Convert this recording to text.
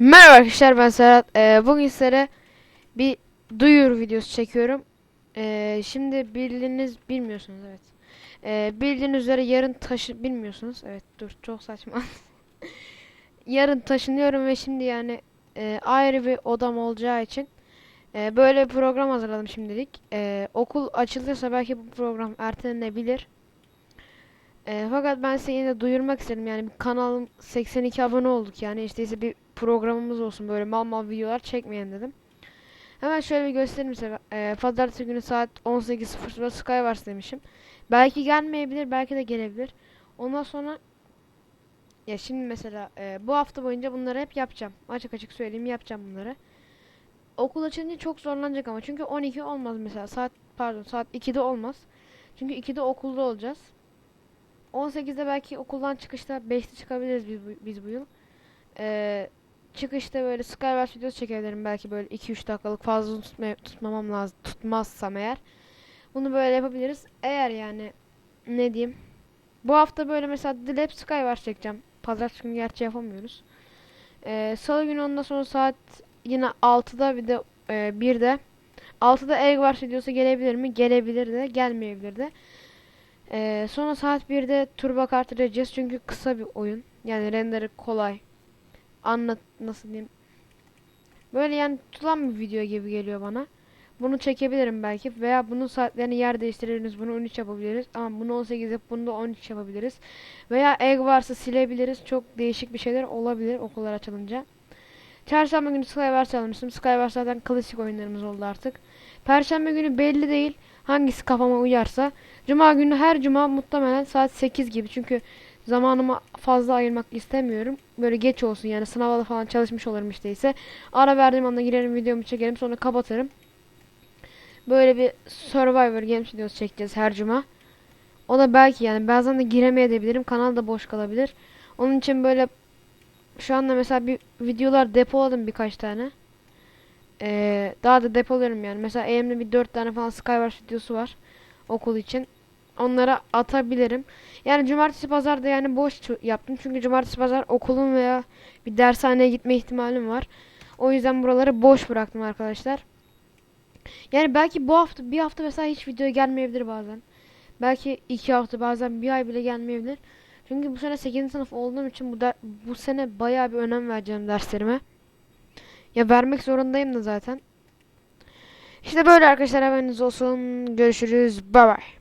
Merhaba arkadaşlar ben Serhat. Ee, bugün sizlere bir duyur videosu çekiyorum. Ee, şimdi bildiğiniz bilmiyorsunuz evet. Ee, bildiğiniz üzere yarın taşı bilmiyorsunuz. Evet dur çok saçma. yarın taşınıyorum ve şimdi yani e, ayrı bir odam olacağı için e, böyle bir program hazırladım şimdilik. E, okul açılırsa belki bu program ertelenebilir. E, fakat ben size yine duyurmak istedim yani kanalım 82 abone olduk yani işte bir programımız olsun böyle mal mal videolar çekmeyen dedim. Hemen şöyle bir göstereyim size. E, Pazartesi günü saat 18.00'da Skywars demişim. Belki gelmeyebilir belki de gelebilir. Ondan sonra ya şimdi mesela e, bu hafta boyunca bunları hep yapacağım. Açık açık söyleyeyim yapacağım bunları. Okul açınca çok zorlanacak ama çünkü 12 olmaz mesela saat pardon saat 2'de olmaz. Çünkü 2'de okulda olacağız. 18'de belki okuldan çıkışta 5'te çıkabiliriz biz bu, biz bu yıl. Ee, çıkışta böyle Skywars videosu çekebilirim belki böyle 2-3 dakikalık fazla tutmaya, tutmamam lazım tutmazsam eğer. Bunu böyle yapabiliriz. Eğer yani ne diyeyim. Bu hafta böyle mesela Dilep Skywars çekeceğim. Pazartesi günü gerçi yapamıyoruz. Ee, Salı günü ondan sonra saat yine 6'da bir de e, 1'de 6'da Egg Wars videosu gelebilir mi? Gelebilir de gelmeyebilir de. Ee, sonra saat 1'de turbo kart arayacağız çünkü kısa bir oyun. Yani renderı kolay. Anlat nasıl diyeyim. Böyle yani tutulan bir video gibi geliyor bana. Bunu çekebilirim belki veya bunun saatlerini yer değiştiririz. Bunu 13 yapabiliriz. Ama bunu 18 yap bunu da 13 yapabiliriz. Veya egg varsa silebiliriz. Çok değişik bir şeyler olabilir okullar açılınca. Çarşamba günü Skywars almıştım. Skywars zaten klasik oyunlarımız oldu artık. Perşembe günü belli değil. Hangisi kafama uyarsa. Cuma günü her cuma muhtemelen saat 8 gibi. Çünkü zamanımı fazla ayırmak istemiyorum. Böyle geç olsun yani sınavda falan çalışmış olurum işte ise. Ara verdiğim anda girerim videomu çekerim sonra kapatırım. Böyle bir Survivor Games videosu çekeceğiz her cuma. O da belki yani bazen de giremeyebilirim. Kanal da boş kalabilir. Onun için böyle şu anda mesela bir videolar depoladım birkaç tane. Ee, daha da depoluyorum yani. Mesela elimde bir 4 tane falan Skywars videosu var. Okul için. Onlara atabilirim. Yani cumartesi pazar da yani boş yaptım. Çünkü cumartesi pazar okulum veya bir dershaneye gitme ihtimalim var. O yüzden buraları boş bıraktım arkadaşlar. Yani belki bu hafta bir hafta mesela hiç video gelmeyebilir bazen. Belki iki hafta bazen bir ay bile gelmeyebilir. Çünkü bu sene 8. sınıf olduğum için bu, der- bu sene bayağı bir önem vereceğim derslerime. Ya vermek zorundayım da zaten. İşte böyle arkadaşlar haberiniz olsun. Görüşürüz. Bye bye.